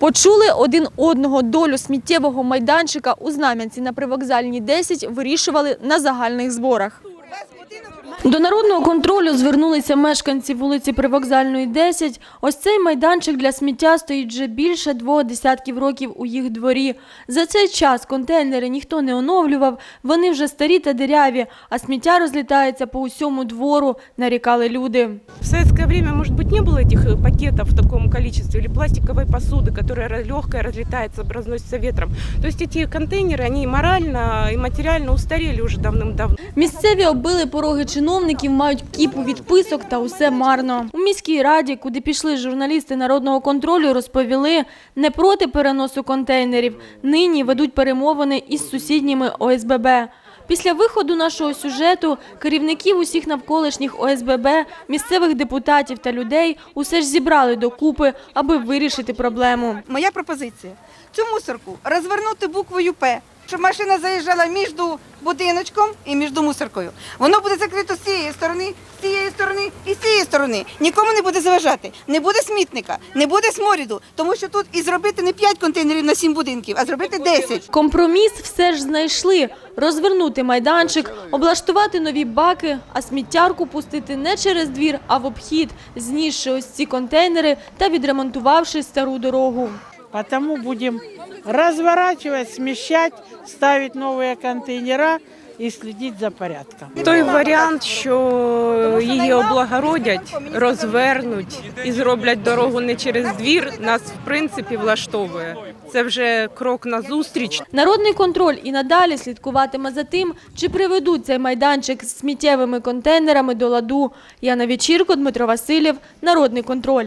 Почули один одного долю сміттєвого майданчика у Знам'янці на привокзальній 10 вирішували на загальних зборах. До народного контролю звернулися мешканці вулиці Привокзальної 10. Ось цей майданчик для сміття стоїть вже більше двох десятків років у їх дворі. За цей час контейнери ніхто не оновлював, вони вже старі та диряві, а сміття розлітається по усьому двору, нарікали люди. В советское время, может быть, не было этих э, пакетов в таком количестве или пластиковой посуды, которая легкая, разлетается, разносится ветром. То есть эти контейнеры, они морально и материально устарели уже давным-давно. Місцеві оббили пороги чиновників, мають кіпу відписок та усе марно. У міській раді, куди пішли журналісти народного контролю, розповіли не проти переносу контейнерів. Нині ведуть перемовини із сусідніми ОСББ. Після виходу нашого сюжету керівників усіх навколишніх ОСББ, місцевих депутатів та людей усе ж зібрали докупи, аби вирішити проблему. Моя пропозиція цю мусорку розвернути буквою П, щоб машина заїжджала між будиночком і між мусоркою. Воно буде закрито з цієї сторони, з цієї сторони і з цієї сторони. Нікому не буде заважати. Не буде смітника, не буде сморіду, тому що тут і зробити не 5 контейнерів на 7 будинків, а зробити 10. Компроміс все ж знайшли – розвернути майданчик, облаштувати нові баки, а сміттярку пустити не через двір, а в обхід, знісши ось ці контейнери та відремонтувавши стару дорогу. Потому будем разворачивать, смещать, ставить новые контейнера и следить за порядком. Той варіант, що її облагородять, розвернуть і зроблять дорогу не через двір, нас в принципі влаштовує. Це вже крок назустріч. Народний контроль і надалі слідкуватиме за тим, чи приведуть цей майданчик з сміттєвими контейнерами до ладу. Яна Вечірко, Дмитро Васильєв, Народний контроль.